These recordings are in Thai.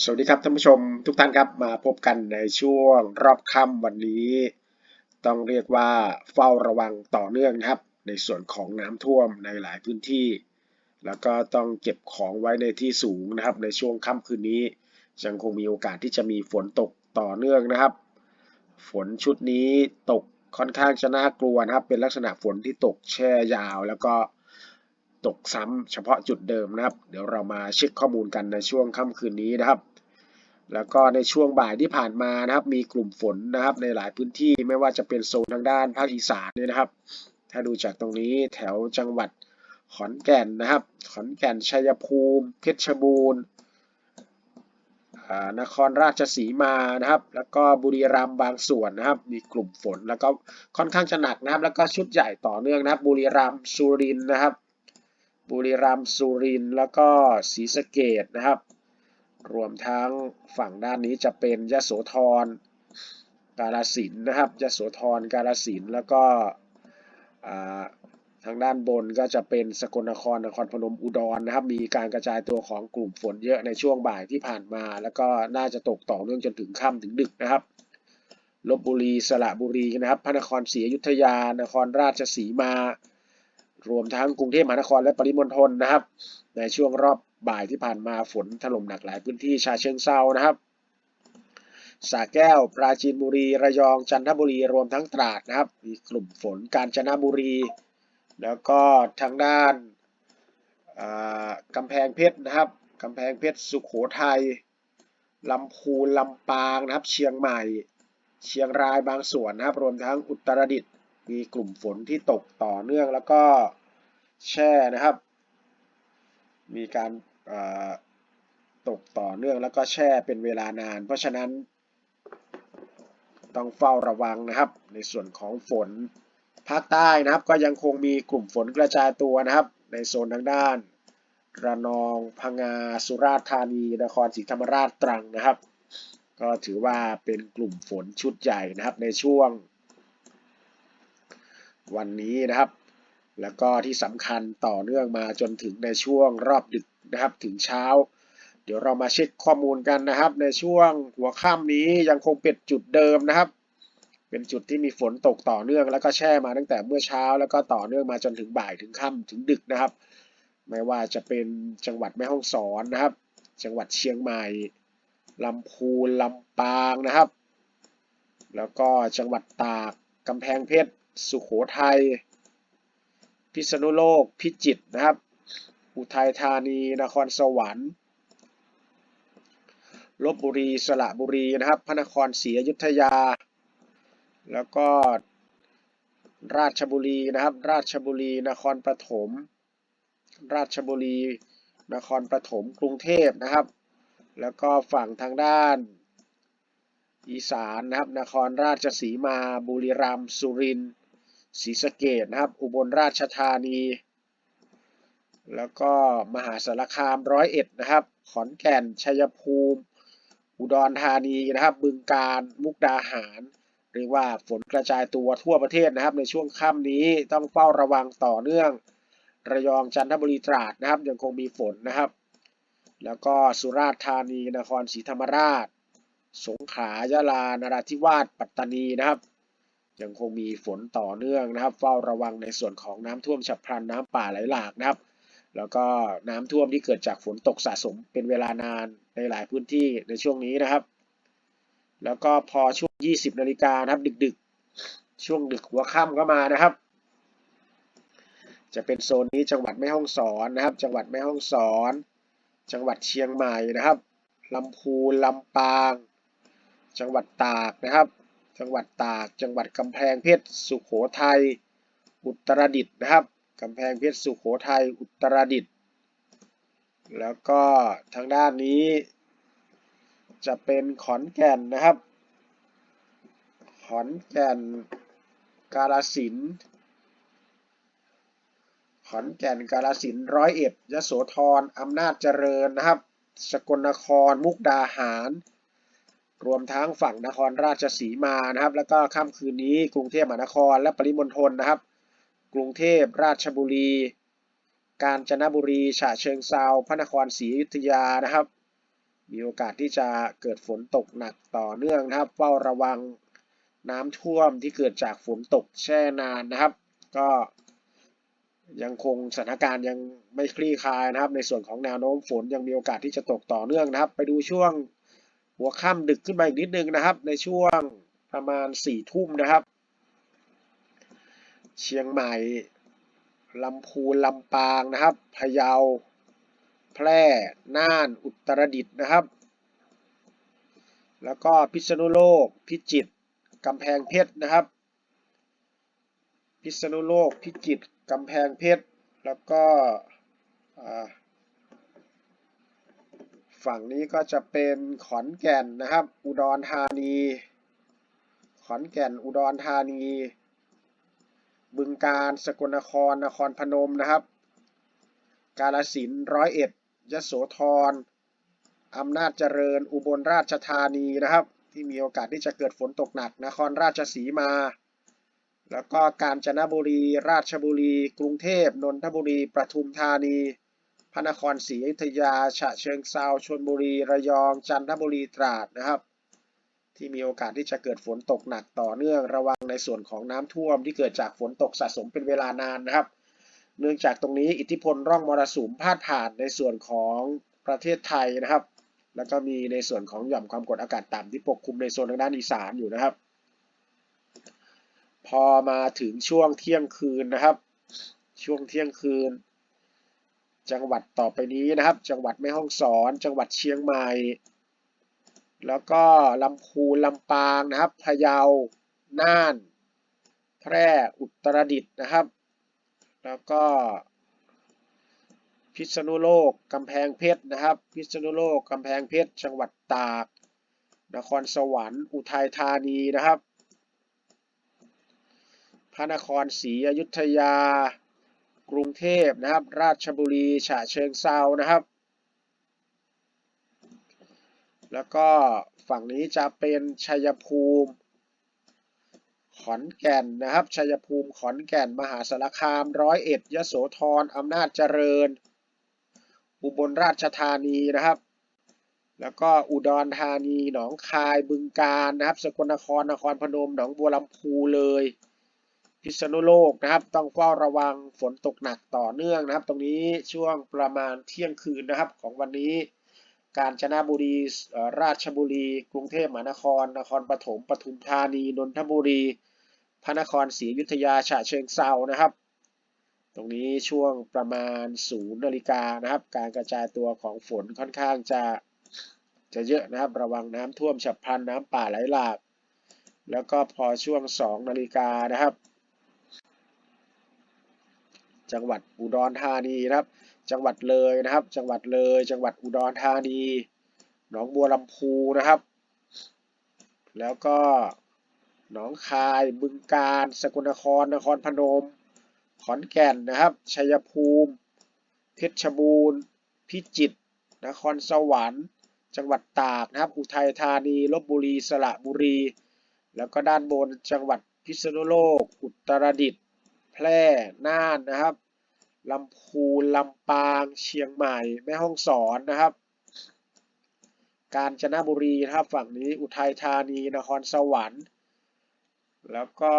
สวัสดีครับท่านผู้ชมทุกท่านครับมาพบกันในช่วงรอบค่ำวันนี้ ต้องเรียกว่าเฝ้าระวังต่อเนื่องนะครับ ในส่วนของน้ำท่วมในหลายพื้นที่ แล้วก็ต้องเก็บของไว้ในที่สูงนะครับ ในช่วงค่ำคืนนี้ยังคงมีโอกาสที่จะมีฝนตกต่อเนื่องนะครับ ฝนชุดนี้ตกค่อนข้างจะน่ากลัวนะครับ เป็นลักษณะฝนที่ตกแช่ยาว แล้วก็ ตกซ้ำเฉพาะจุดเดิมนะครับ เดี๋ยวเรามาเช็คข้อมูลกันในช่วงค่ำคืนนี้นะครับ แล้วก็ในช่วงบ่ายที่ผ่านมานะครับ มีกลุ่มฝนนะครับ ในหลายพื้นที่ไม่ว่าจะเป็นโซนทางด้านภาคอีสานเนี่ยนะครับ ถ้าดูจากตรงนี้แถวจังหวัดขอนแก่นนะครับ ขอนแก่นชัยภูมิ เพชรบูรณ์นครราชสีมานะครับ แล้วก็บุรีรัมย์บางส่วนนะครับ มีกลุ่มฝนแล้วก็ค่อนข้างจะหนักนะครับ แล้วก็ชุดใหญ่ต่อเนื่องนะครับ บุรีรัมย์สุรินทร์นะครับ บุรีรัมย์สุรินทร์แล้วก็ศรีสะเกดนะครับ รวมทั้งฝั่งด้านนี้จะเป็นยโสธรกาลสินนะครับยโสธรกาลสินแล้วก็ทางด้านบนก็จะเป็นสกลนครนครพนมอุดรนะครับ มีการกระจายตัวของกลุ่มฝนเยอะในช่วงบ่ายที่ผ่านมา แล้วก็น่าจะตกต่อเนื่องจนถึงค่ำถึงดึกนะครับลบบุรีสระบุรีนะครับ พระนครศรีอยุธยานครราชสีมา รวมทั้งกรุงเทพมหานครและปริมณฑลนะครับ ในช่วงรอบบ่ายที่ผ่านมาฝนถล่มหนักหลายพื้นที่ชาเชิงเซานะครับสระแก้ว ปราจีนบุรี ระยอง จันทบุรี รวมทั้งตราดนะครับ มีกลุ่มฝน กาญจนบุรี แล้วก็ทางด้านกำแพงเพชรนะครับ กำแพงเพชร สุขโขทัย ลำพูน ลำปางนะครับ เชียงใหม่ เชียงรายบางส่วนนะครับ รวมทั้งอุตรดิตถ์ มีกลุ่มฝนที่ตกต่อเนื่องแล้วก็แช่นะครับ มีการตกต่อเนื่องแล้วก็แช่เป็นเวลานาน เพราะฉะนั้นต้องเฝ้าระวังนะครับ ในส่วนของฝนภาคใต้นะครับ ก็ยังคงมีกลุ่มฝนกระจายตัวนะครับ ในโซนทางด้าน ระนองพังงาสุราษฎร์ธานีนครศรีธรรมราชตรังนะครับ ก็ถือว่าเป็นกลุ่มฝนชุดใหญ่นะครับในช่วง วันนี้นะครับ แล้วก็ที่สำคัญต่อเนื่องมาจนถึงในช่วงรอบดึกนะครับถึงเช้า เดี๋ยวเรามาเช็คข้อมูลกันนะครับ ในช่วงหัวค่ำนี้ยังคงเป็นจุดเดิมนะครับ เป็นจุดที่มีฝนตกต่อเนื่องแล้วก็แช่มาตั้งแต่เมื่อเช้า แล้วก็ต่อเนื่องมาจนถึงบ่ายถึงค่ำถึงดึกนะครับ ไม่ว่าจะเป็นจังหวัดแม่ฮ่องสอนนะครับ จังหวัดเชียงใหม่ลำพูนลำปางนะครับ แล้วก็จังหวัดตากกำแพงเพชร สุขโขทัย พิษณุโลก พิจิตรนะครับ อุทัยธานี นครสวรรค์ ลบบุรี สระบุรีนะครับ พระนครศรีอยุธยา แล้วก็ราชบุรีนะครับ ราชบุรี นครปฐม ราชบุรี นครปฐม กรุงเทพนะครับ แล้วก็ฝั่งทางด้านอีสานนะครับ นครราชสีมา บุรีรัมย์ สุรินทร์ ศรีสะเกดนะครับ อุบลราชธานี แล้วก็มหาสารคามร้อยเอ็ดนะครับ ขอนแก่น ชัยภูมิ อุดรธานีนะครับ บึงการ มุกดาหาร เรียกว่าฝนกระจายตัวทั่วประเทศนะครับ ในช่วงค่ำนี้ต้องเฝ้าระวังต่อเนื่อง ระยอง จันทบุรี ตราดนะครับ ยังคงมีฝนนะครับ แล้วก็สุราษฎร์ธานี นครศรีธรรมราช สงขลา ยะลา นราธิวาส ปัตตานีนะครับ ยังคงมีฝนต่อเนื่องนะครับ เฝ้าระวังในส่วนของน้ำท่วมฉับพลันน้ำป่าไหลหลากนะครับ แล้วก็น้ำท่วมที่เกิดจากฝนตกสะสมเป็นเวลานานในหลายพื้นที่ในช่วงนี้นะครับ แล้วก็พอช่วง 20 นาฬิกานะครับ ดึกๆ ช่วงดึกหัวค่ำก็มานะครับ จะเป็นโซนนี้จังหวัดแม่ฮ่องสอนนะครับ จังหวัดแม่ฮ่องสอน จังหวัดเชียงใหม่นะครับลำพูนลำปาง จังหวัดตากนะครับ จังหวัดตาก จังหวัดกำแพงเพชร สุขโขทัย อุตรดิตถ์นะครับกำแพงเพชร สุขโขทัย อุตรดิตถ์ แล้วก็ทางด้านนี้ จะเป็นขอนแก่นนะครับ ขอนแก่น กาลสิน ขอนแก่น กาลสิน ร้อยเอ็ด ยโสธร อำนาจเจริญนะครับ สกลนคร มุกดาหาร รวมทั้งฝั่งนครราชสีมานะครับ แล้วก็ค่ำคืนนี้กรุงเทพมหานครและปริมณฑลนะครับ กรุงเทพราชบุรี กาญจนบุรีฉะเชิงเซาพระนครศรีอยุธยานะครับ มีโอกาสที่จะเกิดฝนตกหนักต่อเนื่องนะครับเฝ้าระวังน้ำท่วมที่เกิดจากฝนตกแช่นานนะครับ ก็ยังคงสถานการณ์ยังไม่คลี่คลายนะครับ ในส่วนของแนวโน้มฝนยังมีโอกาสที่จะตกต่อเนื่องนะครับ ไปดูช่วง หัวค่ำดึกขึ้นมาอีกนิดนึงนะครับ ในช่วงประมาณสี่ทุ่มนะครับ เชียงใหม่ลำพูนลำปางนะครับพะเยา แพร่น่านอุตรดิตถ์นะครับ แล้วก็พิษณุโลก พิจิตรกำแพงเพชรนะครับ พิษณุโลก พิจิตรกำแพงเพชรแล้วก็ ฝั่งนี้ก็จะเป็นขอนแก่นนะครับ อุดรธานี ขอนแก่นอุดรธานี บึงกาฬสกลนครนครพนมนะครับ กาฬสินร้อยเอ็ดยโสธรอำนาจเจริญอุบลราชธานีนะครับ ที่มีโอกาสที่จะเกิดฝนตกหนักนครราชสีมา แล้วก็กาญจนบุรี ราชบุรี กรุงเทพนนทบุรีปทุมธานี พระนครศรีอยุธยา ฉะเชิงเซาชลบุรี ระยอง จันทบุรี ตราดนะครับ ที่มีโอกาสที่จะเกิดฝนตกหนักต่อเนื่อง ระวังในส่วนของน้ำท่วมที่เกิดจากฝนตกสะสมเป็นเวลานานนะครับ เนื่องจากตรงนี้อิทธิพลร่องมรสุมพาดผ่านในส่วนของประเทศไทยนะครับ แล้วก็มีในส่วนของหย่อมความกดอากาศต่ำที่ปกคลุมในโซนทางด้านอีสานอยู่นะครับ พอมาถึงช่วงเที่ยงคืนนะครับ ช่วงเที่ยงคืน จังหวัดต่อไปนี้นะครับ จังหวัดแม่ฮ่องสอน จังหวัดเชียงใหม่ แล้วก็ลำพูนลำปางนะครับ พะเยา น่าน แพร่ อุตรดิตถ์นะครับ แล้วก็พิษณุโลก กำแพงเพชรนะครับ พิษณุโลก กำแพงเพชร จังหวัดตาก นครสวรรค์ อุทัยธานีนะครับ พระนครศรีอยุธยา กรุงเทพนะครับ ราชบุรีฉะเชิงเซานะครับ แล้วก็ฝั่งนี้จะเป็นชัยภูมิ ขอนแก่นนะครับ ชัยภูมิขอนแก่นมหาสารคามร้อยเอ็ดยโสธรอำนาจเจริญ อุบลราชธานีนะครับ แล้วก็อุดรธานีหนองคายบึงกาฬนะครับ สกลนครนครพนมหนองบัวลำพูเลย พิษณุโลกนะครับ ต้องเฝ้าระวังฝนตกหนักต่อเนื่องนะครับ ตรงนี้ช่วงประมาณเที่ยงคืนนะครับของวันนี้ กาญจนะบุรีราชบุรี กรุงเทพมหานคร นครปฐมปทุมธานีนนทบุรี พระนครศรีอยุธยาฉะเชิงเซานะครับ ตรงนี้ช่วงประมาณศูนย์นาฬิกานะครับ การกระจายตัวของฝนค่อนข้างจะจะเยอะนะครับ ระวังน้ำท่วมฉับพลันน้ำป่าไหลหลาก แล้วก็พอช่วงสองนาฬิกานะครับ จังหวัดอุดรธานีนะครับ จังหวัดเลยนะครับ จังหวัดเลย จังหวัดอุดรธานีหนองบัวลำพูนะครับ แล้วก็หนองคายบึงกาฬสกลนครนครพนม ขอนแก่นนะครับชัยภูมิ เพชรบูรณ์ พิจิตรนครสวรรค์ จังหวัดตากนะครับ อุทัยธานีลบบุรีสระบุรี แล้วก็ด้านบนจังหวัดพิษณุโลก อุตรดิตถ์แพร่น่านนะครับ ลำพูนลำปาง เชียงใหม่ แม่ฮ่องสอนนะครับ กาญจนบุรีนะครับฝั่งนี้อุทัยธานีนครสวรรค์ แล้วก็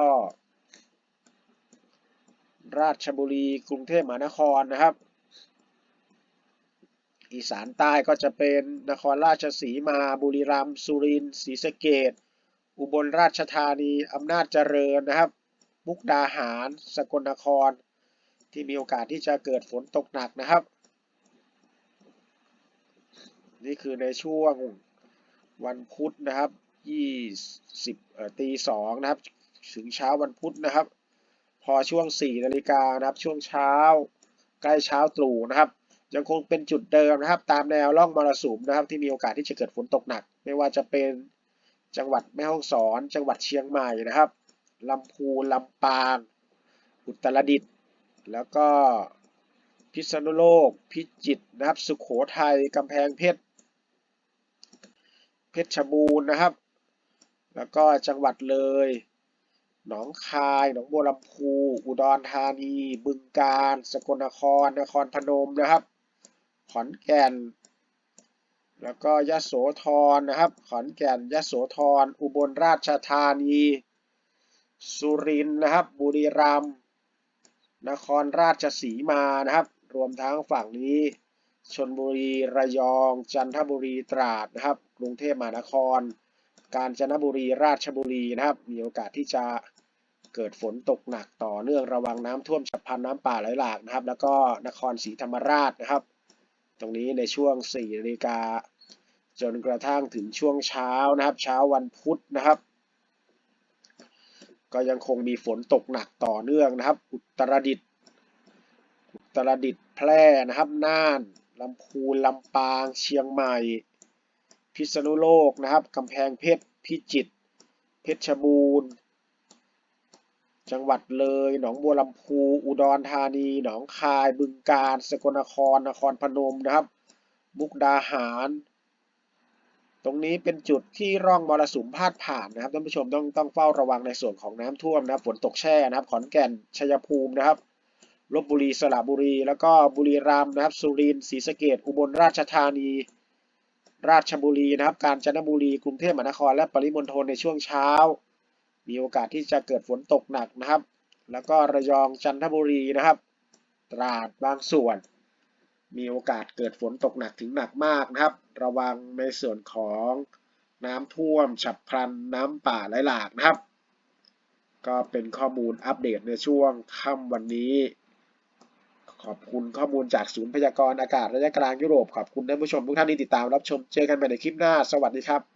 ราชบุรีกรุงเทพมหานครนะครับ อีสานใต้ก็จะเป็นนครราชสีมาบุรีรัมย์สุรินทร์ศรีสะเกษอุบลราชธานีอำนาจเจริญนะครับ มุกดาหาร สกลนคร ที่มีโอกาสที่จะเกิดฝนตกหนักนะครับ นี่คือในช่วงวันพุธนะครับ20เอ่อตีสองนะครับ ถึงเช้าวันพุธนะครับ พอช่วง 4 นาฬิกานะครับ ช่วงเช้า ใกล้เช้าตรู่นะครับ ยังคงเป็นจุดเดิมนะครับ ตามแนวร่องมรสุมนะครับ ที่มีโอกาสที่จะเกิดฝนตกหนัก ไม่ว่าจะเป็นจังหวัดแม่ฮ่องสอน จังหวัดเชียงใหม่นะครับลำพูนลำปาง อุตรดิตถ์ แล้วก็พิษณุโลก พิจิตรนะครับ สุขโขทัยกำแพงเพชร เพชรบูรณ์นะครับ แล้วก็จังหวัดเลย หนองคาย หนองบัวลำพู อุดรธานี บึงกาฬ สกลนคร นครพนมนะครับ ขอนแก่น แล้วก็ยะโสธรนะครับ ขอนแก่น ยะโสธร อุบลราชธานี สุรินทร์นะครับ บุรีรัมย์ นครราชสีมานะครับ รวมทั้งฝั่งนี้ชนบุรีระยอง จันทบุรีตราดนะครับ กรุงเทพมหานคร กาญจนบุรีราชบุรีนะครับ มีโอกาสที่จะเกิดฝนตกหนักต่อเนื่องระวังน้ำท่วมฉับพลันน้ำป่าไหลหลากนะครับ แล้วก็นครศรีธรรมราชนะครับ ตรงนี้ในช่วง4นาฬิกาจนกระทั่งถึงช่วงเช้านะครับ เช้าวันพุธนะครับ ก็ยังคงมีฝนตกหนักต่อเนื่องนะครับ อุตรดิตถ์อุตรดิตถ์แพร่นะครับน่านลำพูนลำปาง เชียงใหม่ พิษณุโลกนะครับกำแพงเพชรพิจิตรเพชรบูรณ์ จังหวัดเลย หนองบัวลำพู อุดรธานี หนองคาย บึงกาฬสกลนคร นครพนมนะครับ มุกดาหาร ตรงนี้เป็นจุดที่ร่องมรสุมพาดผ่านนะครับท่านผู้ชมต้องต้องเฝ้าระวังในส่วนของน้ำท่วมนะครับฝนตกแช่นะครับ ขอนแก่นชัยภูมินะครับลบบุรีสระบุรี แล้วก็บุรีรัมย์นะครับ สุรินทร์ศรีสะเกษอุบลราชธานี ราชบุรีนะครับ กาญจนบุรี กรุงเทพมหานคร และปริมณฑลในช่วงเช้า มีโอกาสที่จะเกิดฝนตกหนักนะครับ แล้วก็ระยองจันทบุรีนะครับ ตราดบางส่วน มีโอกาสเกิดฝนตกหนักถึงหนักมากนะครับ ระวังในส่วนของน้ำท่วม ฉับพลันน้ำป่าไหลหลากนะครับ ก็เป็นข้อมูลอัปเดตในช่วงค่ำวันนี้ ขอบคุณข้อมูลจากศูนย์พยากรณ์อากาศระยะกลางยุโรป ขอบคุณท่านผู้ชมทุกท่านที่ติดตามรับชม เจอกันใหม่ในคลิปหน้า สวัสดีครับ